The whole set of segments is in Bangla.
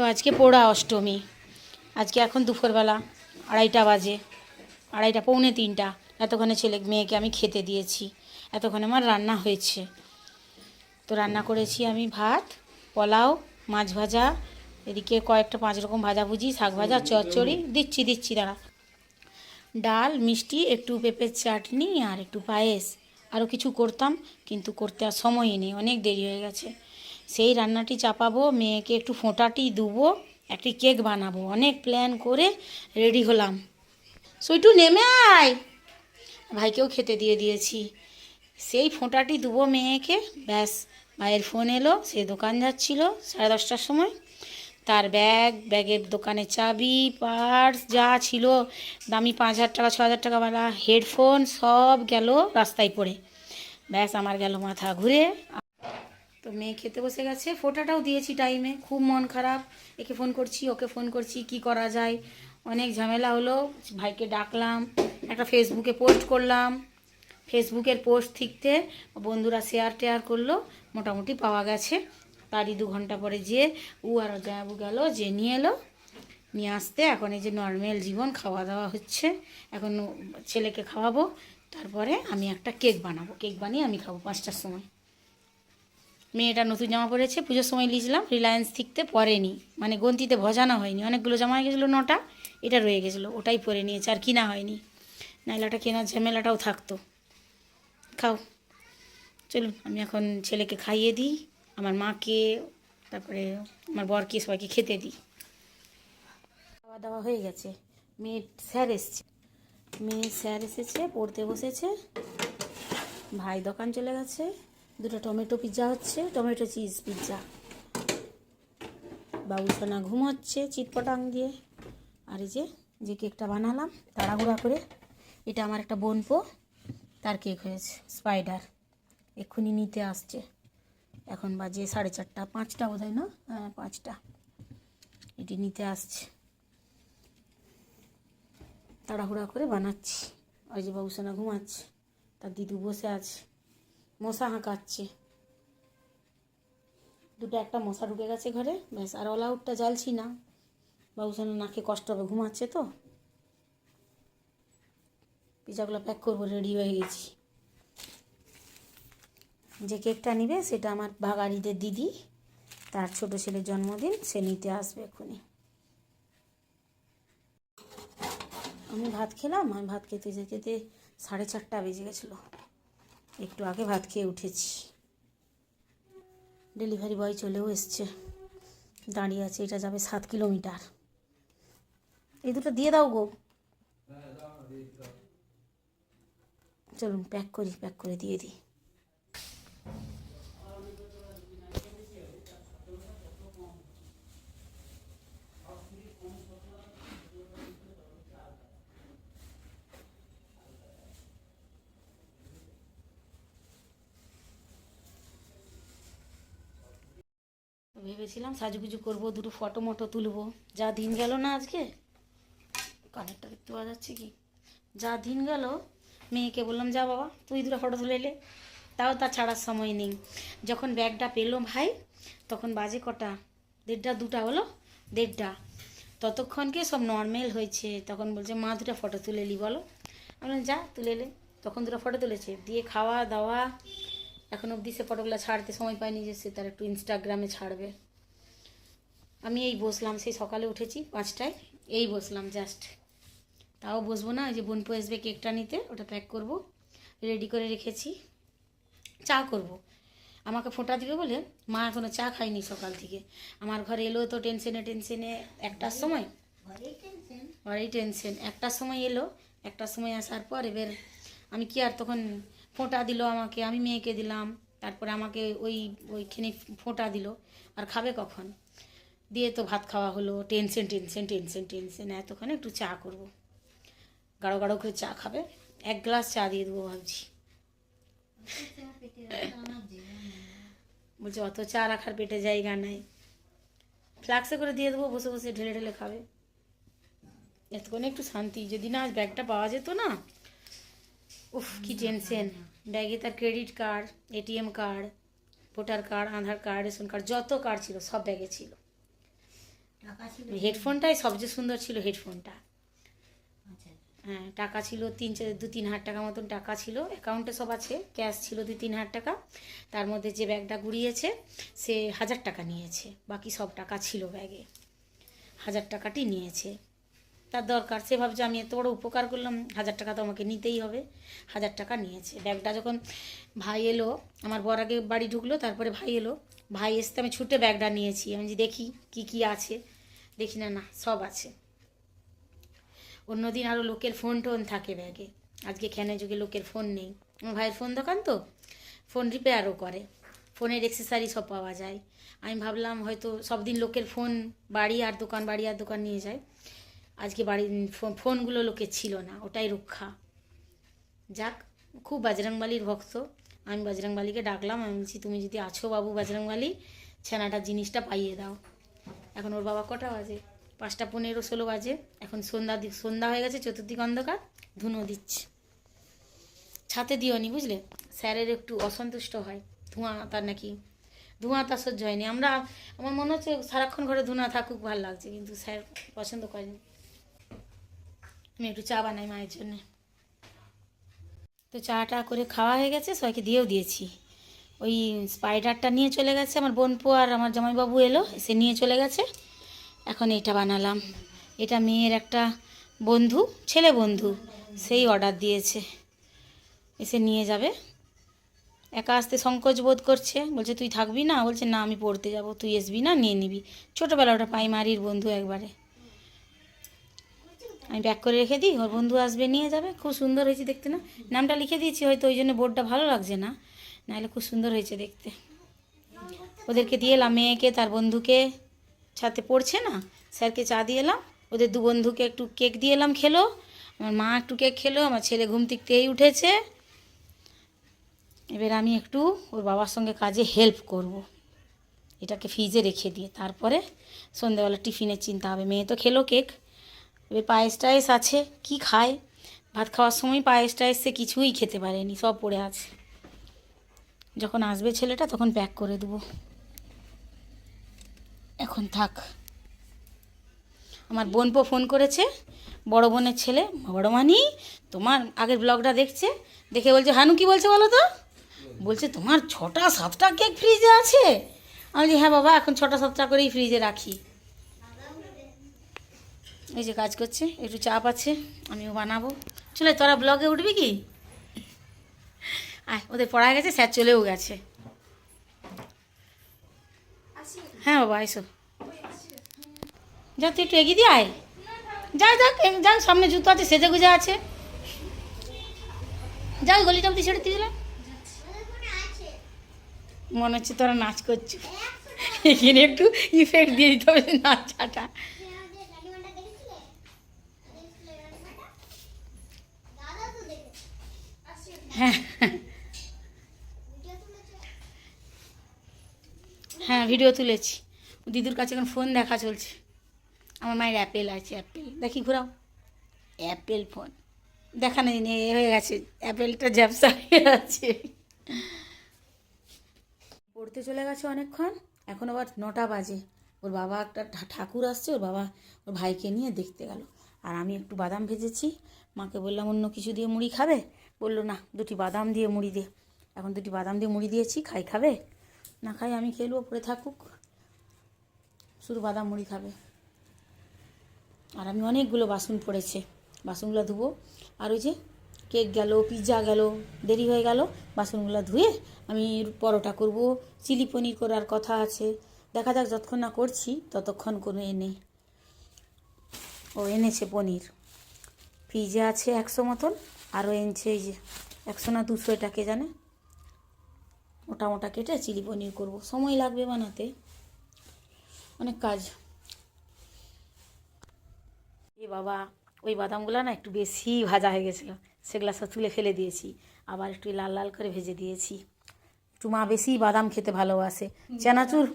তো আজকে পোড়া অষ্টমী। আজকে এখন দুপুরবেলা আড়াইটা বাজে। আড়াইটা, পৌনে তিনটা। এতক্ষণে ছেলে, মেয়েকে আমি খেতে দিয়েছি। এতক্ষণে আমার রান্না হয়েছে। তো রান্না করেছি আমি ভাত, পোলাও, মাছ ভাজা, এদিকে কয়েকটা পাঁচ রকম ভাজাভুজি, শাক ভাজা, চচ্চড়ি, দিচ্ছি দিচ্ছি, দাঁড়া। ডাল, মিষ্টি, একটু পেঁপের চাটনি আর একটু পায়েস। আরও কিছু করতাম, কিন্তু করতে আর সময়ই নেই, অনেক দেরি হয়ে গেছে। সেই রান্নাটি চাপাবো, মেয়েকে একটু ফোঁটাটি দেবো, একটি কেক বানাবো। অনেক প্ল্যান করে রেডি হলাম। সুইটু নেমে আয়! ভাইকেও খেতে দিয়ে দিয়েছি। সেই ফোঁটাটি দেবো মেয়েকে। ব্যাস, ভাইয়ের ফোন এলো, সে দোকান যাচ্ছিল সাড়ে দশটার সময়। তার ব্যাগ ব্যাগের দোকানে চাবি পার্স যা ছিল, দামি পাঁচ হাজার টাকা, ছ হাজার টাকা টাকাওয়ালা হেডফোন সব গেল রাস্তায় পড়ে। ব্যাস, আমার গেল মাথা ঘুরে তো মেয়ে খেতে বসে গেছে। ফোটাটাও দিয়েছি টাইমে খুব মন খারাপ। একে ফোন করছি, ওকে ফোন করছি, কি করা যায়? অনেক ঝামেলা হলো। ভাইকে ডাকলাম, একটা ফেসবুকে পোস্ট করলাম। ফেসবুকের পোস্ট ঠিকতে বন্ধুরা শেয়ার টেয়ার করল, মোটামুটি পাওয়া গেছে। তারই দু ঘণ্টা পরে যে উ আর জায়াবু গেল, যে নিয়ে এলো। নিয়ে আসতে এখন এই যে নর্মাল জীবন খাওয়া দাওয়া হচ্ছে। এখন ছেলেকে খাওয়াবো, তারপরে আমি একটা কেক বানাবো। কেক বানিয়ে আমি খাব পাঁচটার সময়। মেয়েটা নতুন জামা পরেছে, পুজোর সময় নিয়েছিলাম রিলায়েন্স থিকতে পরেনি মানে গন্তিতে ভজানো হয়নি। অনেকগুলো জামা হয়ে গেছিল, নটা, এটা রয়ে গেছিল, ওটাই পরে নিয়েছে, আর কিনা হয়নি। নাইলাটা কেনার ঝামেলাটাও থাকতো। খাও। চলুন, আমি এখন ছেলেকে খাইয়ে দিই, আমার মাকে, তারপরে আমার বরকে, সবাইকে খেতে দিই। খাওয়া দাওয়া হয়ে গেছে। মেয়ে স্যার এসছে। মেয়ে স্যার এসেছে, পড়তে বসেছে। ভাই দোকান চলে গেছে। দুটো টমেটো পিৎজা হচ্ছে, টমেটো চিজ পিৎজা বাবু সোনা ঘুমোচ্ছে চিটপটাং দিয়ে। আর এই যে যে কেকটা বানালাম, তাড়াহুড়া করে, এটা আমার একটা বোনপো, তার কেক হয়েছে, স্পাইডার। এক্ষুনি নিতে আসছে। এখন বাজে সাড়ে চারটা, পাঁচটা বোধ হয় না? হ্যাঁ পাঁচটা। এটি নিতে আসছে। তাড়াহুড়া করে বানাচ্ছি। ওই যে বাবুসোনা ঘুমাচ্ছে, তার দিদু বসে আছে। মশা হাঁকাচ্ছে। দুটো একটা মশা ঢুকে গেছে ঘরে, ব্যাস, আর অল আউটটা জ্বালছি না। বাবুসোনা নাকে কষ্ট হবে, ঘুমাচ্ছে তো। পিজাগুলো প্যাক করব রেডি হয়ে গেছি। যে কেকটা নিবে, সেটা আমার ভাগাড়িদের দিদি, তার ছোট ছেলের জন্মদিন, সে নিতে আসবে এক্ষুনি। আমি ভাত খেলাম আমি ভাত খেতে যেতে সাড়ে চারটা বেজে গেছিল। একটু আগে ভাত খেয়ে উঠেছি। ডেলিভারি বয় চলেও এসছে। দাঁড়িয়ে আছে, এটা যাবে সাত কিলোমিটার। এই দুটো দিয়ে দাও গো। চলুন প্যাক করি প্যাক করে দিয়ে দিই। ভেবেছিলাম সাজুগুজু করব, দুটো ফটো মটো তুলবো। যা দিন গেল না আজকে? কানেরটা দেখতে পাওয়া যাচ্ছে কি? যা দিন গেল, মেয়েকে বললাম, যা বাবা, তুই দুটো ফটো তুলে এলে তাও তা ছাড়ার সময় নেই। যখন ব্যাগটা পেল ভাই, তখন বাজে কটা? দেড়টা, দুটা হলো? দেড়টা। ততক্ষণকে সব নর্মাল হয়েছে? তখন বলছে, মা, দুটো ফটো তুলে নি বলো। আমি যা, তুলে এলে তখন দুটো ফটো তুলেছে। দিয়ে খাওয়া দাওয়া এখন অবধি সে ফটোগুলো ছাড়তে সময় পায়নি যে সে তার একটু ইনস্টাগ্রামে ছাড়বে। আমি এই বসলাম সেই সকালে উঠেছি পাঁচটায় এই বসলাম জাস্ট তাও বসবো না ওই যে বোনপো আসবে কেকটা নিতে ওটা প্যাক করব রেডি করে রেখেছি চা করব। আমাকে ফোঁটা দিবে বলে মা এখনও চা খায়নি সকাল থেকে। আমার ঘরে এলো তো টেনশনে টেনশনে একটার সময়। ঘরেই টেনশন একটার সময় এলো একটার সময় আসার পর এবার আমি কি আর তখন ফোঁটা দিল আমাকে, আমি মেয়েকে দিলাম, তারপরে আমাকে ওই, ওইখানে ফোঁটা দিল। আর খাবে কখন? দিয়ে তো ভাত খাওয়া হলো, টেনশন টেনশন টেনশন টেনশন, এতক্ষণে একটু চা করব। গাঢ় গাঢ় করে চা খাবে, এক গ্লাস চা দিয়ে দেবো ভাবছি। বলছে, অত চা রাখার পেটে জায়গা নাই। ফ্লাক্সে করে দিয়ে দেবো, বসে বসে ঢেলে ঢেলে খাবে। এতক্ষণে একটু শান্তি, যদি না ব্যাগটা পাওয়া যেত না উফ কি টেনশন ব্যাগে তার credit card ATM card voter card Aadhaar card ration card যত কার্ড ছিল সব ব্যাগে ছিল। টাকা ছিল হেডফোনটাই সবচেয়ে সুন্দর ছিল হেডফোনটা আচ্ছা। হ্যাঁ টাকা ছিল তিন চার দু তিন হাজার টাকা মতন টাকা ছিল অ্যাকাউন্টে সব আছে ক্যাশ ছিল দুই তিন হাজার টাকা। তার মধ্যে যে ব্যাগটা গুড়িয়েছে সে হাজার টাকা নিয়েছে বাকি সব টাকা ছিল ব্যাগে হাজার টাকাটি নিয়েছে। তার দরকার। সে ভাবছে, আমি এত বড় উপকার করলাম, হাজার টাকা তো আমাকে নিতেই হবে। হাজার টাকা নিয়েছে। ব্যাগটা যখন ভাই এলো, আমার বর আগে বাড়ি ঢুকলো, তারপরে ভাই এলো। ভাই এসতে আমি ছুটে ব্যাগটা নিয়েছি। আমি যে দেখি, কি কি আছে? দেখি না না, সব আছে। অন্যদিন আরও লোকের ফোন টোন থাকে ব্যাগে। আজকে খেনে যুগে লোকের ফোন নেই। আমার ভাইয়ের ফোন দোকান তো? ফোন রিপেয়ারও করে। ফোনের এক্সেসারি সব পাওয়া যায়। আমি ভাবলাম হয়তো সব দিন লোকের ফোন বাড়ি আর দোকান, বাড়ি আর দোকান নিয়ে যায়। আজকে বাড়ির ফোনগুলো লোকের ছিল না, ওটাই রক্ষা। যাক, খুব বাজরংবালির ভক্ত। আমি বাজরংবালিকে ডাকলাম, আমি বলছি, তুমি যদি আছো বাবু বাজরংবালি, ছানাটা জিনিসটা পাইয়ে দাও। এখন ওর বাবা কটা বাজে? পাঁচটা পনেরো ষোলো বাজে। এখন সন্ধ্যা সন্ধ্যা হয়ে গেছে, চতুর্দিক অন্ধকার, ধুনো দিচ্ছে। ছাতে দিও নি বুঝলে? স্যারের একটু অসন্তুষ্ট হয়। ধোঁয়া তার নাকি, ধোঁয়া তার সহ্য হয়নি। আমরা আমার মনে হচ্ছে সারাক্ষণ ঘরে ধোঁয়া থাকুক, ভালো লাগছে, কিন্তু স্যার পছন্দ করেনি আমি একটু চা বানাই মায়ের জন্যে। তো চাটা করে খাওয়া হয়ে গেছে, সবাইকে দিয়েও দিয়েছি। ওই স্পাইডারটা নিয়ে চলে গেছে আমার বোনপো আর আমার জামাইবাবু এলো, এসে নিয়ে চলে গেছে। এখন এটা বানালাম। এটা মেয়ের একটা বন্ধু, ছেলে বন্ধু, সেই অর্ডার দিয়েছে। এসে নিয়ে যাবে। একা আসতে সংকোচ বোধ করছে। বলছে, তুই থাকবি না? বলছে, না, আমি পড়তে যাব, তুই আসবি না, নিয়ে নিবি। ছোটোবেলা ওটা প্রাইমারির বন্ধু একবারে। আমি ব্যাক করে রেখে দিই, ওর বন্ধু আসবে, নিয়ে যাবে। খুব সুন্দর হয়েছে দেখতে না? নামটা লিখে দিয়েছি, হয়তো ওই জন্য বোর্ডটা ভালো লাগছে না। নাহলে খুব সুন্দর হয়েছে দেখতে। ওদেরকে দিয়ে এলাম, মেয়েকে, তার বন্ধুকে। ছাতে পড়ছে না? স্যারকে চা দিয়ে এলাম। ওদের দু বন্ধুকে একটু কেক দিয়ে এলাম খেলো। আমার মা একটু কেক খেলো, আমার ছেলে ঘুম থেকেই উঠেছে। এবার আমি একটু ওর বাবার সঙ্গে কাজে হেল্প করব। এটাকে ফ্রিজে রেখে দিয়ে, তারপরে সন্ধ্যেবেলা টিফিনের চিন্তা হবে। মেয়ে তো খেলো কেক। এবার পায়েস টায়েস আছে, কি খায়? ভাত খাওয়ার সময় পায়েস টায়েস সে কিছুই খেতে পারেনি, সব পড়ে আছে। যখন আসবে ছেলেটা তখন প্যাক করে দেবো। এখন থাক। আমার বোনপো ফোন করেছে, বড় বোনের ছেলে, বড় মানি, তোমার আগের ব্লগটা দেখছে? দেখে বলছে, হানু কি বলছে বলো তো? বলছে, তোমার ছটা সাতটা কেক ফ্রিজে আছে? আমি বলি হ্যাঁ বাবা, এখন ছটা সাতটা করেই ফ্রিজে রাখি। এই যে কাজ করছে, একটু চাপ আছে, আমিও বানাবো। চলে, তোরা ব্লগে উঠবি কি? আয়, ওদের পড়া গেছে, স্যার চলেও গেছে। হ্যাঁ বাবা, এসো। যা, তুই একটু এগিয়ে দিয়ে আয়। যা যাক যা, সামনে জুতো আছে, সেজে গুজে আছে। যা গলিটা অব্দি ছেড়ে দিয়ে দিলাম মনে হচ্ছে তোরা নাচ করছ। এখানে একটু ইফেক্ট দিয়ে দিতে হবে নাচাটা। হ্যাঁ হ্যাঁ। ভিডিও তুলেছি। দিদুর কাছে এখন ফোন দেখা চলছে। আমার মায়ের অ্যাপেল আছে অ্যাপেল দেখি ঘোরাও। অ্যাপেল ফোন দেখা নেই এ হয়ে গেছে। অ্যাপেলটা ঝাপসা হয়ে আছে পড়তে চলে গেছে অনেকক্ষণ। এখন আবার নটা বাজে। ওর বাবা একটা ঠাকুর আসছে, ওর বাবা ওর ভাইকে নিয়ে দেখতে গেল। আর আমি একটু বাদাম ভেজেছি। মাকে বললাম, অন্য কিছু দিয়ে মুড়ি খাবে? বলল না দুটি বাদাম দিয়ে মুড়ি দে। এখন দুটি বাদাম দিয়ে মুড়ি দিয়েছি, খাই, খাবে? না, খাই, আমি খেলব পরে থাকুক। শুধু বাদাম, মুড়ি খাবে। আর আমি অনেকগুলো বাসন পড়েছে, বাসনগুলো ধুবো। আর ওই যে কেক গেল পিৎজা গেল, দেরি হয়ে গেল, বাসনগুলো ধুয়ে আমি পরোটা করব, চিলি পনির করার কথা আছে। দেখা যাক যতক্ষণ না করছি, ততক্ষণ কোনো এনে ও এনেছে পনির। ফ্রিজে আছে একশো মতন? আরও এনেছে এই যে একশো না দুশো এটা কে জানে? মোটা মোটা কেটে চিলি পনির করব। সময় লাগবে বানাতে। অনেক কাজ। এ বাবা, ওই বাদামগুলো না একটু বেশি ভাজা হয়ে গেছিল। সেগুলো সব তুলে ফেলে দিয়েছি। আবার একটু লাল লাল করে ভেজে দিয়েছি। একটু মা বেশি বাদাম খেতে ভালোবাসে। চানাচুর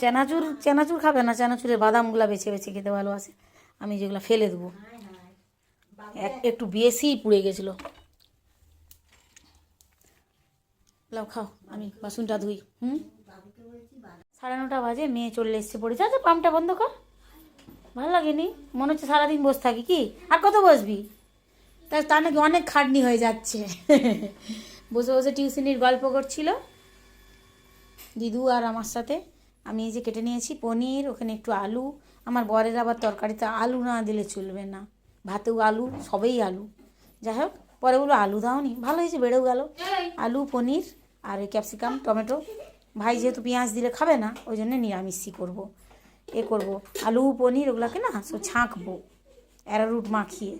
চানাচুর চানাচুর খাবে না? চানাচুরের বাদামগুলো বেছে বেছে খেতে ভালোবাসে। আমি যেগুলো ফেলে দেবো। একটু বেশি পুড়ে গেছিল। লাও, খাও, আমি বাসনটা ধুই, হুম? সাড়ে নটা বাজে, মেয়ে চলে এসছে পড়েছে আচ্ছা পাম্পটা বন্ধ কর। ভালো লাগেনি। মনে হচ্ছে সারাদিন বসে থাকি কি? আর কত বসবি? তা তার নাকি অনেক খাটনি হয়ে যাচ্ছে। বসে বসে টিউশনির গল্প করছিল। দিদু আর আমার সাথে। আমি এই যে কেটে নিয়েছি পনির, ওখানে একটু আলু। আমার বরের আবার তরকারিতে আলু না দিলে চলবে না। ভাতেও আলু, সবেই আলু। যাই হোক পরে বলো আলু দাওনি? ভালো হয়েছে, বেড়েও গেল। আলু, পনির, আর ওই ক্যাপসিকাম, টমেটো। ভাই যেহেতু পেঁয়াজ দিলে খাবে না, ওই জন্য নিরামিষই করব। এ করব। আলু, পনির, ওগুলোকে না, সব ছাঁকবো। অ্যারারুট মাখিয়ে।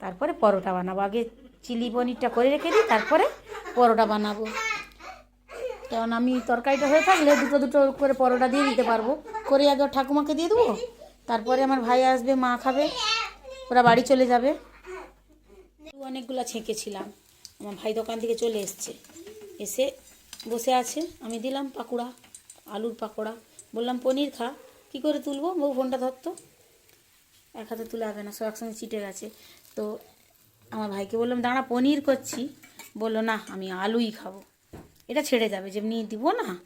তারপরে পরোটা বানাবো। আগে চিলি পনিরটা করে রেখে দিই, তারপরে পরোটা বানাবো। কারণ আমি তরকারিটা হয়ে থাকলে দুটো দুটো করে পরোটা দিয়ে দিতে পারব। করে আগে ঠাকুমাকে দিয়ে দেবো। তারপরে আমার ভাই আসবে, মা খাবে। ওরা বাড়ি চলে যাবে। অনেকগুলো ছেঁকেছিলাম। আমার ভাই দোকান থেকে চলে এসছে। এসে বসে আছে। আমি দিলাম পাকোড়া, আলুর পাকোড়া। বললাম, পনির খা। কী করে তুলবো? বউ ফোনটা ধরতো এক হাতে তুলে হবে না, সব একসঙ্গে চিটে গেছে। তো আমার ভাইকে বললাম, দাঁড়া, পনির করছি। বলল, না, আমি আলুই খাব। এটা ছেড়ে যাবে, যেমনি দিব না,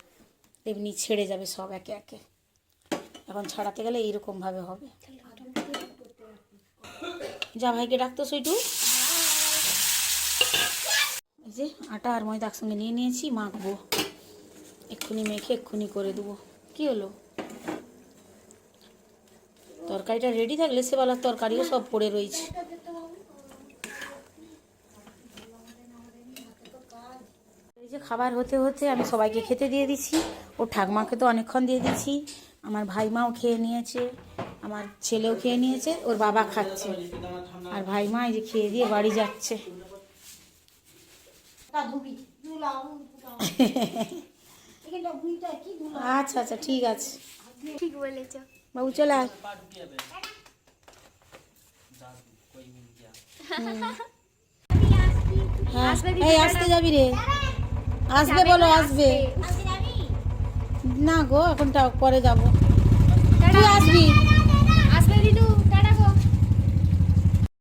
তেমনি ছেড়ে যাবে সব একে একে। এখন ছাড়াতে গেলে এইরকমভাবে হবে। যা ভাইকে ডাকতো সুইটু যে আটা আর ময়দা একসঙ্গে নিয়ে নিয়েছি, মাখবো। এক্ষুনি মেখে এক্ষুনি করে দেবো। কী হলো? তরকারিটা রেডি থাকলে সেবেলার তরকারিও সব পড়ে রয়েছে। এই যে খাবার হতে হতে আমি সবাইকে খেতে দিয়ে দিচ্ছি। ওর ঠাকমাকে তো অনেকক্ষণ দিয়ে দিচ্ছি। আমার ভাইমাও খেয়ে নিয়েছে। আমার ছেলেও খেয়ে নিয়েছে ওর বাবা খাচ্ছে। আর ভাইমা এই যে খেয়ে দিয়ে বাড়ি যাচ্ছে। আচ্ছা আচ্ছা ঠিক আছে। ঠিক বলেছ। বাবু চলে আয়। হ্যাঁ। এই আসতে যাবি রে। আসবে বলো আসবে। না গো এখন তা পরে যাব। তুই আসবি?